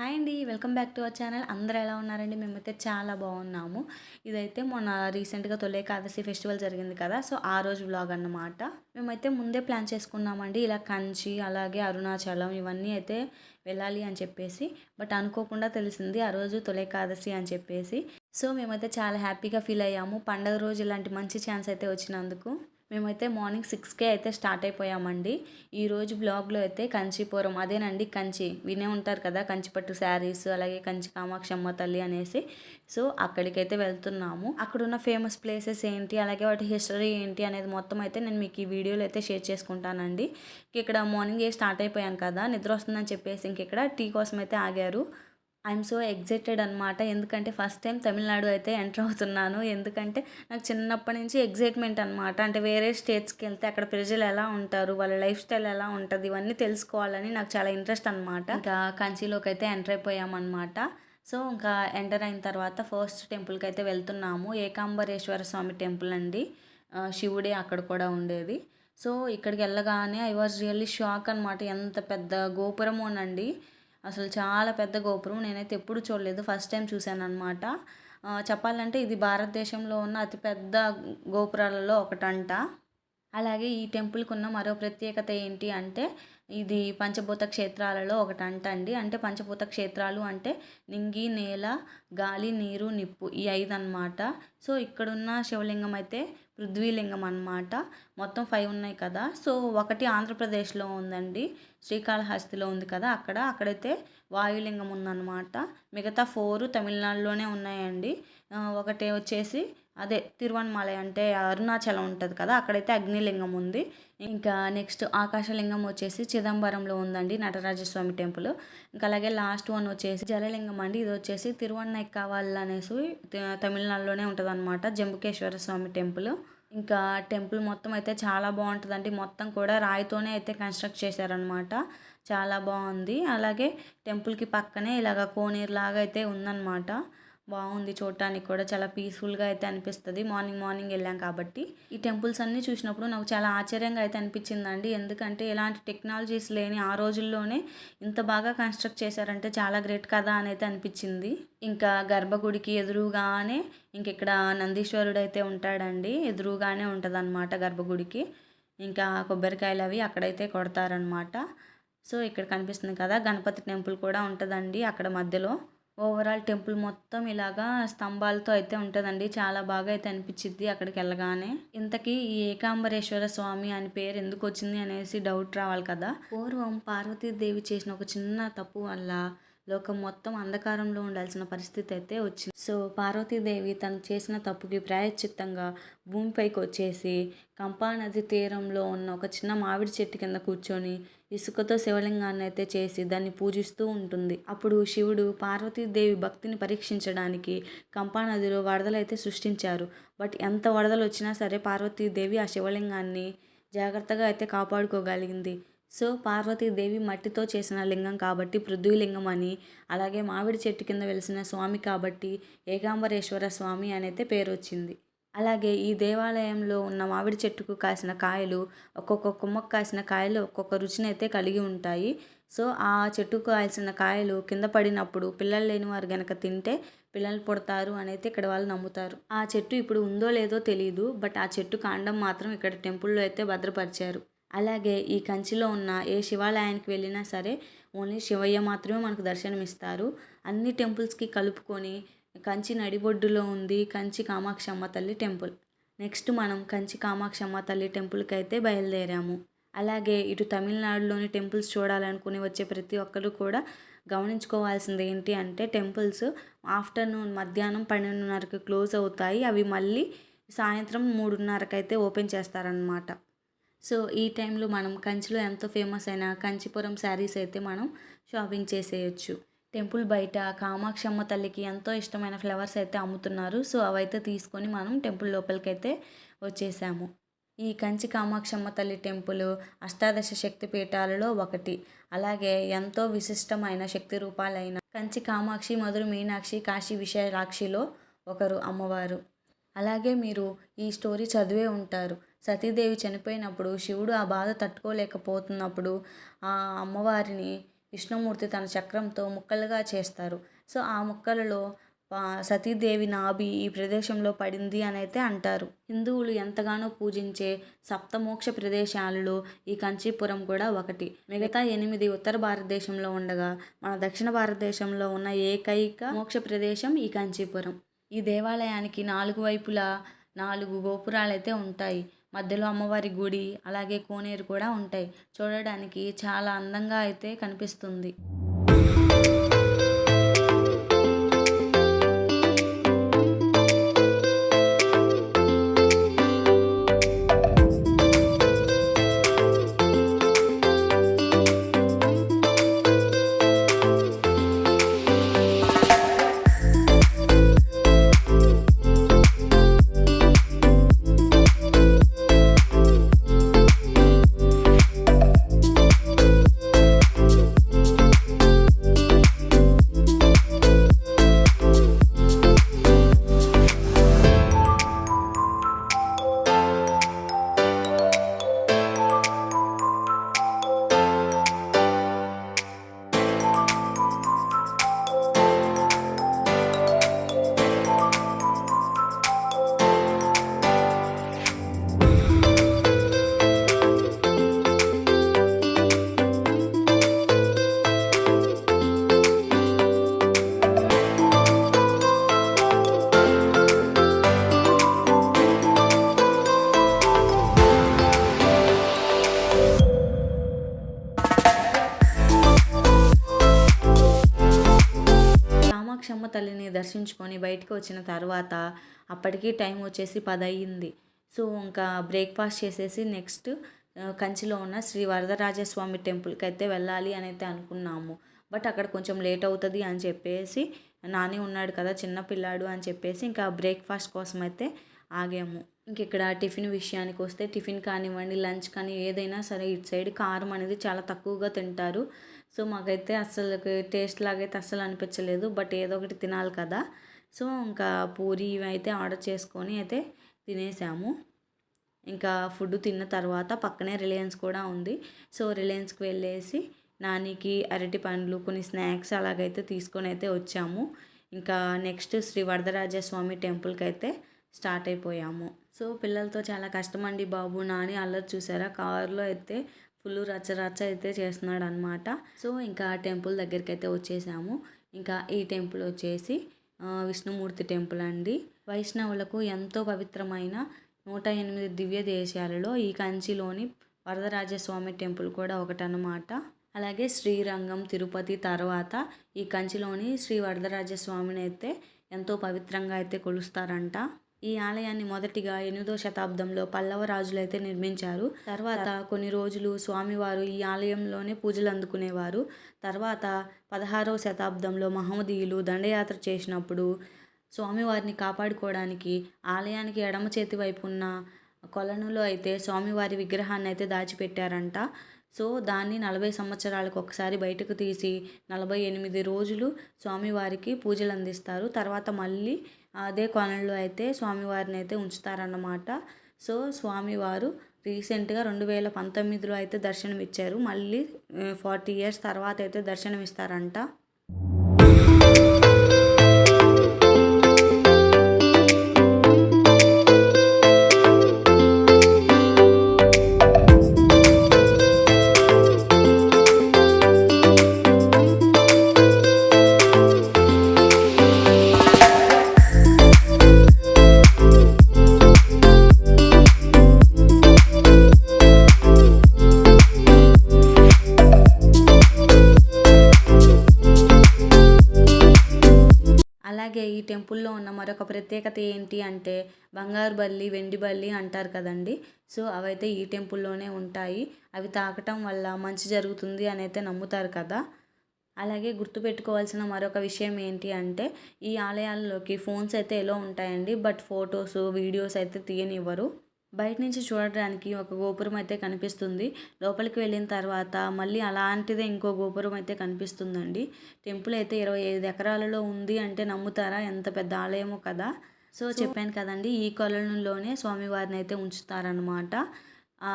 Hi అండి welcome back to our channel. అందరూ ఎలా ఉన్నారండి? మేమైతే చాలా బాగున్నాము. ఇదైతే మొన్న రీసెంట్గా తొలే ఏకాదశి ఫెస్టివల్ జరిగింది కదా సో ఆ రోజు వ్లాగ్ అన్నమాట. మేమైతే ముందే ప్లాన్ చేసుకున్నామండి ఇలా కంచి అలాగే అరుణాచలం ఇవన్నీ అయితే వెళ్ళాలి అని చెప్పేసి. బట్ అనుకోకుండా తెలిసింది ఆ రోజు తొలే ఏకాదశి అని చెప్పేసి. సో మేమైతే చాలా హ్యాపీగా ఫీల్ అయ్యాము. పండగ రోజు ఇలాంటి మంచి ఛాన్స్ అయితే వచ్చినందుకు. మేమైతే మార్నింగ్ సిక్స్కే అయితే స్టార్ట్ అయిపోయామండి. ఈరోజు బ్లాగ్లో అయితే కంచిపురం అదేనండి కంచి. వినే ఉంటారు కదా కంచిపట్టు శారీస్ అలాగే కంచి కామాక్షమ్మ తల్లి అనేసి. సో అక్కడికైతే వెళ్తున్నాము. అక్కడ ఉన్న ఫేమస్ ప్లేసెస్ ఏంటి అలాగే వాటి హిస్టరీ ఏంటి అనేది మొత్తం అయితే నేను మీకు ఈ వీడియోలో అయితే షేర్ చేసుకుంటానండి. ఇక్కడ మార్నింగ్ ఏ స్టార్ట్ అయిపోయాం కదా నిద్ర వస్తుందని చెప్పేసి ఇంక ఇక్కడ టీ కోసం అయితే ఆగారు. ఐఎమ్ సో ఎగ్జైటెడ్ అనమాట ఎందుకంటే ఫస్ట్ టైం తమిళనాడు అయితే ఎంటర్ అవుతున్నాను. ఎందుకంటే నాకు చిన్నప్పటి నుంచి ఎగ్జైట్మెంట్ అనమాట అంటే వేరే స్టేట్స్కి వెళ్తే అక్కడ ప్రజలు ఎలా ఉంటారు వాళ్ళ లైఫ్ స్టైల్ ఎలా ఉంటుంది ఇవన్నీ తెలుసుకోవాలని నాకు చాలా ఇంట్రెస్ట్ అనమాట ఇంకా కంచిలోకి అయితే ఎంటర్ అయిపోయామన్నమాట సో ఇంకా ఎంటర్ అయిన తర్వాత ఫస్ట్ టెంపుల్కి అయితే వెళ్తున్నాము. ఏకాంబరేశ్వర స్వామి టెంపుల్ అండి. శివుడే అక్కడ కూడా ఉండేది. సో ఇక్కడికి వెళ్ళగానే ఐ వాజ్ రియల్లీ షాక్ అనమాట ఎంత పెద్ద గోపురమోనండి. అసలు చాలా పెద్ద గోపురం. నేనైతే ఎప్పుడు చూడలేదు. ఫస్ట్ టైం చూశాను అనమాట చెప్పాలంటే ఇది భారతదేశంలో ఉన్న అతిపెద్ద గోపురాలలో ఒకటంట. అలాగే ఈ టెంపుల్కి ఉన్న మరో ప్రత్యేకత ఏంటి అంటే ఇది పంచభూత క్షేత్రాలలో ఒకటి అంటండి అంటే పంచభూత క్షేత్రాలు అంటే నింగి నేల గాలి నీరు నిప్పు ఈ ఐదు అనమాట సో ఇక్కడున్న శివలింగం అయితే పృథ్వీలింగం అనమాట మొత్తం ఫైవ్ ఉన్నాయి కదా. సో ఒకటి ఆంధ్రప్రదేశ్లో ఉందండి. శ్రీకాళహస్తిలో ఉంది కదా అక్కడ. అక్కడైతే వాయులింగం ఉందన్నమాట. మిగతా ఫోరు తమిళనాడులోనే ఉన్నాయండి. ఒకటి వచ్చేసి అదే తిరువన్మలై అంటే అరుణాచలం ఉంటుంది కదా అక్కడైతే అగ్నిలింగం ఉంది. ఇంకా నెక్స్ట్ ఆకాశలింగం వచ్చేసి చిదంబరంలో ఉందండి నటరాజస్వామి టెంపుల్. ఇంకా అలాగే లాస్ట్ వన్ వచ్చేసి జలలింగం అండి. ఇది వచ్చేసి తిరువన్నెక్కావల్ అనేసి తమిళనాడులోనే ఉంటుంది అనమాట జంబుకేశ్వర స్వామి టెంపుల్. ఇంకా టెంపుల్ మొత్తం అయితే చాలా బాగుంటుందండి. మొత్తం కూడా రాయితోనే అయితే కన్స్ట్రక్ట్ చేశారనమాట చాలా బాగుంది. అలాగే టెంపుల్కి పక్కనే ఇలాగ కోనేరు లాగా అయితే ఉందన్నమాట. బాగుంది చూడటానికి కూడా చాలా పీస్ఫుల్గా అయితే అనిపిస్తుంది. మార్నింగ్ మార్నింగ్ వెళ్ళాం కాబట్టి. ఈ టెంపుల్స్ అన్నీ చూసినప్పుడు నాకు చాలా ఆశ్చర్యంగా అయితే అనిపించిందండి. ఎందుకంటే ఎలాంటి టెక్నాలజీస్ లేని ఆ రోజుల్లోనే ఇంత బాగా కన్స్ట్రక్ట్ చేశారంటే చాలా గ్రేట్ కదా అని అయితే అనిపించింది. ఇంకా గర్భగుడికి ఎదురుగానే ఇంక ఇక్కడ నందీశ్వరుడు అయితే ఉంటాడండి. ఎదురుగానే ఉంటుంది అనమాట గర్భగుడికి. ఇంకా కొబ్బరికాయలు అవి అక్కడైతే కొడతారనమాట సో ఇక్కడ కనిపిస్తుంది కదా గణపతి టెంపుల్ కూడా ఉంటుందండి అక్కడ మధ్యలో. ఓవరాల్ టెంపుల్ మొత్తం ఇలాగా స్తంభాలతో అయితే ఉంటుందండి. చాలా బాగా అయితే అనిపించింది అక్కడికి వెళ్ళగానే. ఇంతకీ ఈ ఏకాంబరేశ్వర స్వామి అని పేరు ఎందుకు వచ్చింది అనేసి డౌట్ రావాలి కదా. పూర్వం పార్వతీదేవి చేసిన ఒక చిన్న తప్పు వల్ల లోకం మొత్తం అంధకారంలో ఉండాల్సిన పరిస్థితి అయితే వచ్చింది. సో పార్వతీదేవి తను చేసిన తప్పుకి ప్రాయశ్చిత్తంగా భూమిపైకి వచ్చేసి కంపా నది తీరంలో ఉన్న ఒక చిన్న మామిడి చెట్టు కింద కూర్చొని ఇసుకతో శివలింగాన్ని అయితే చేసి దాన్ని పూజిస్తూ ఉంటుంది. అప్పుడు శివుడు పార్వతీదేవి భక్తిని పరీక్షించడానికి కంపా నదిలో వరదలైతే సృష్టించారు. బట్ ఎంత వరదలు వచ్చినా సరే పార్వతీదేవి ఆ శివలింగాన్ని జాగ్రత్తగా అయితే కాపాడుకోగలిగింది. సో పార్వతీదేవి మట్టితో చేసిన లింగం కాబట్టి పృథ్వీలింగం అని అలాగే మామిడి చెట్టు కింద వెలిసిన స్వామి కాబట్టి ఏకాంబరేశ్వర స్వామి అనైతే పేరు వచ్చింది అలాగే ఈ దేవాలయంలో ఉన్న మామిడి చెట్టుకు కాసిన కాయలు ఒక్కొక్క కొమ్మకు కాసిన కాయలు ఒక్కొక్క రుచిని అయితే కలిగి ఉంటాయి. సో ఆ చెట్టుకు కాల్సిన కాయలు కింద పడినప్పుడు పిల్లలు లేని వారు గనక తింటే పిల్లలు పుడతారు అనైతే ఇక్కడ వాళ్ళు నమ్ముతారు. ఆ చెట్టు ఇప్పుడు ఉందో లేదో తెలియదు బట్ ఆ చెట్టు కాండం మాత్రం ఇక్కడ టెంపుల్లో అయితే భద్రపరిచారు. అలాగే ఈ కంచిలో ఉన్న ఏ శివాలయానికి వెళ్ళినా సరే ఓన్లీ శివయ్య మాత్రమే మనకు దర్శనమిస్తారు. అన్ని టెంపుల్స్కి కలుపుకొని కంచి నడిబొడ్డులో ఉంది కంచి కామాక్షమ్మ తల్లి టెంపుల్. నెక్స్ట్ మనం కంచి కామాక్షమ్మ తల్లి టెంపుల్కి అయితే బయలుదేరాము. అలాగే ఇటు తమిళనాడులోని టెంపుల్స్ చూడాలనుకుని వచ్చే ప్రతి ఒక్కరు కూడా గమనించుకోవాల్సింది ఏంటి అంటే టెంపుల్స్ ఆఫ్టర్నూన్ మధ్యాహ్నం పన్నెండున్నరకి క్లోజ్ అవుతాయి. అవి మళ్ళీ సాయంత్రం మూడున్నరకైతే అయితే ఓపెన్ చేస్తారనమాట సో ఈ టైంలో మనం కంచిలో ఎంతో ఫేమస్ అయిన కంచిపురం శారీస్ అయితే మనం షాపింగ్ చేసేయచ్చు. టెంపుల్ బయట కామాక్షమ్మ తల్లికి ఎంతో ఇష్టమైన ఫ్లవర్స్ అయితే అమ్ముతున్నారు. సో అవైతే తీసుకొని మనం టెంపుల్ లోపలికైతే వచ్చేసాము. ఈ కంచి కామాక్షమ్మ తల్లి టెంపుల్ అష్టాదశ శక్తి పీఠాలలో ఒకటి. అలాగే ఎంతో విశిష్టమైన శక్తి రూపాలైన కంచి కామాక్షి మధుర మీనాక్షి కాశీ విశాలాక్షిలో ఒకరు అమ్మవారు. అలాగే మీరు ఈ స్టోరీ చదివే ఉంటారు. సతీదేవి చనిపోయినప్పుడు శివుడు ఆ బాధ తట్టుకోలేకపోతున్నప్పుడు ఆ అమ్మవారిని విష్ణుమూర్తి తన చక్రంతో ముక్కలుగా చేస్తారు. సో ఆ ముక్కలలో సతీదేవి నాభి ఈ ప్రదేశంలో పడింది అని అయితే అంటారు. హిందువులు ఎంతగానో పూజించే సప్తమోక్ష ప్రదేశాలలో ఈ కంచీపురం కూడా ఒకటి. మిగతా ఎనిమిది ఉత్తర భారతదేశంలో ఉండగా మన దక్షిణ భారతదేశంలో ఉన్న ఏకైక మోక్ష ప్రదేశం ఈ కంచీపురం. ఈ దేవాలయానికి నాలుగు వైపులా నాలుగు గోపురాలు అయితే ఉంటాయి. మధ్యలో అమ్మవారి గుడి అలాగే కోనేరు కూడా ఉంటాయి. చూడడానికి చాలా అందంగా అయితే కనిపిస్తుంది. కామాక్షమ్మ తల్లిని దర్శించుకొని బయటకు వచ్చిన తర్వాత అప్పటికి టైం వచ్చేసి పది అయ్యింది సో ఇంకా బ్రేక్ఫాస్ట్ చేసేసి నెక్స్ట్ కంచిలో ఉన్న శ్రీ వరదరాజస్వామి టెంపుల్కి అయితే వెళ్ళాలి అని అయితే అనుకున్నాము. బట్ అక్కడ కొంచెం లేట్ అవుతుంది అని చెప్పేసి నాని ఉన్నాడు కదా చిన్న పిల్లాడు అని చెప్పేసి ఇంకా బ్రేక్ఫాస్ట్ కోసం అయితే ఆగాము. ఇంక ఇక్కడ టిఫిన్ విషయానికి వస్తే టిఫిన్ కానివ్వండి లంచ్ కానీ ఏదైనా సరే ఇటు సైడ్ కారం అనేది చాలా తక్కువగా తింటారు. సో మాకైతే అస్సలు టేస్ట్ లాగైతే అస్సలు అనిపించలేదు బట్ ఏదో ఒకటి తినాలి కదా. సో ఇంకా పూరి ఇవి అయితే ఆర్డర్ చేసుకొని అయితే తినేసాము. ఇంకా ఫుడ్ తిన్న తర్వాత పక్కనే రిలయన్స్ కూడా ఉంది. సో రిలయన్స్కి వెళ్ళేసి నానికి అరటి పండ్లు కొన్ని స్నాక్స్ అలాగైతే తీసుకొని అయితే వచ్చాము. ఇంకా నెక్స్ట్ శ్రీ వరదరాజస్వామి టెంపుల్కి అయితే స్టార్ట్ అయిపోయాము. సో పిల్లలతో చాలా కష్టం అండి బాబు నాని అల్లరి చూసారా? కారులో అయితే ఫుల్ రచ్చ రచ్చ అయితే చేస్తున్నాడు అనమాట సో ఇంకా టెంపుల్ దగ్గరికి అయితే వచ్చేసాము. ఇంకా ఈ టెంపుల్ వచ్చేసి విష్ణుమూర్తి టెంపుల్ అండి. వైష్ణవులకు ఎంతో పవిత్రమైన నూట ఎనిమిది దివ్య దేశాలలో ఈ కంచిలోని వరదరాజస్వామి టెంపుల్ కూడా ఒకటనమాట అలాగే శ్రీరంగం తిరుపతి తర్వాత ఈ కంచిలోని శ్రీ వరదరాజస్వామిని అయితే ఎంతో పవిత్రంగా అయితే కొలుస్తారంట. ఈ ఆలయాన్ని మొదటిగా ఎనిమిదో శతాబ్దంలో పల్లవ రాజులు అయితే నిర్మించారు. తర్వాత కొన్ని రోజులు స్వామివారు ఈ ఆలయంలోనే పూజలు అందుకునేవారు. తర్వాత పదహారవ శతాబ్దంలో మహమ్మదీయులు దండయాత్ర చేసినప్పుడు స్వామివారిని కాపాడుకోవడానికి ఆలయానికి ఎడమ చేతి వైపు ఉన్న కొలనులో అయితే స్వామివారి విగ్రహాన్ని అయితే దాచిపెట్టారంట. సో దాన్ని నలభై సంవత్సరాలకు ఒకసారి బయటకు తీసి నలభై ఎనిమిది రోజులు స్వామివారికి పూజలు అందిస్తారు తర్వాత మళ్ళీ అదే కొనల్లో అయితే స్వామివారిని అయితే ఉంచుతారన్నమాట. సో స్వామివారు రీసెంట్గా రెండు వేల పంతొమ్మిదిలో అయితే దర్శనం ఇచ్చారు మళ్ళీ ఫార్టీ ఇయర్స్ తర్వాత అయితే దర్శనం ఇస్తారంట టెంపుల్లో ఉన్న మరొక ప్రత్యేకత ఏంటి అంటే బంగారు బల్లి వెండి బల్లి అంటారు కదండి. సో అవైతే ఈ టెంపుల్లోనే ఉంటాయి. అవి తాకటం వల్ల మంచి జరుగుతుంది అని అయితే నమ్ముతారు కదా. అలాగే గుర్తుపెట్టుకోవాల్సిన మరొక విషయం ఏంటి అంటే ఈ ఆలయాల్లోకి ఫోన్స్ అయితే ఎలా ఉంటాయండి? బట్ ఫొటోస్ వీడియోస్ అయితే తీయనివ్వరు. బయట నుంచి చూడడానికి ఒక గోపురం అయితే కనిపిస్తుంది. లోపలికి వెళ్ళిన తర్వాత మళ్ళీ అలాంటిదే ఇంకో గోపురం అయితే కనిపిస్తుందండి. టెంపుల్ అయితే ఇరవై ఐదు ఎకరాలలో ఉంది అంటే నమ్ముతారా? ఎంత పెద్ద ఆలయమో కదా. సో చెప్పాను కదండి ఈ కొలనులోనే స్వామివారిని అయితే ఉంచుతారనమాట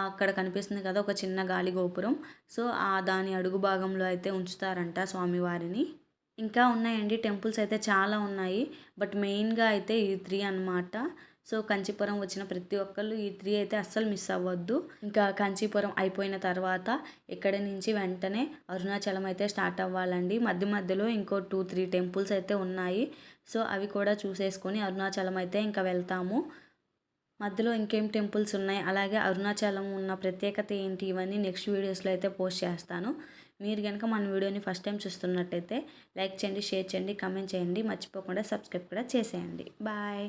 అక్కడ కనిపిస్తుంది కదా ఒక చిన్న గాలి గోపురం. సో ఆ దాని అడుగు భాగంలో అయితే ఉంచుతారంట స్వామివారిని. ఇంకా ఉన్నాయండి టెంపుల్స్ అయితే చాలా ఉన్నాయి. బట్ మెయిన్గా అయితే ఈ త్రీ అన్నమాట. సో కాంచీపురం వచ్చిన ప్రతి ఒక్కళ్ళు ఈ త్రీ అయితే అస్సలు మిస్ అవ్వద్దు. ఇంకా కాంచీపురం అయిపోయిన తర్వాత ఇక్కడి నుంచి వెంటనే అరుణాచలం అయితే స్టార్ట్ అవ్వాలండి. మధ్య మధ్యలో ఇంకో టూ త్రీ టెంపుల్స్ అయితే ఉన్నాయి. సో అవి కూడా చూసేసుకొని అరుణాచలం అయితే ఇంకా వెళ్తాము. మధ్యలో ఇంకేం టెంపుల్స్ ఉన్నాయి? అలాగే అరుణాచలం ఉన్న ప్రత్యేకత ఏంటి? ఇవన్నీ నెక్స్ట్ వీడియోస్లో అయితే పోస్ట్ చేస్తాను. మీరు కనుక మన వీడియోని ఫస్ట్ టైం చూస్తున్నట్టయితే లైక్ చేయండి షేర్ చేయండి కమెంట్ చేయండి. మర్చిపోకుండా సబ్స్క్రైబ్ కూడా చేసేయండి. బాయ్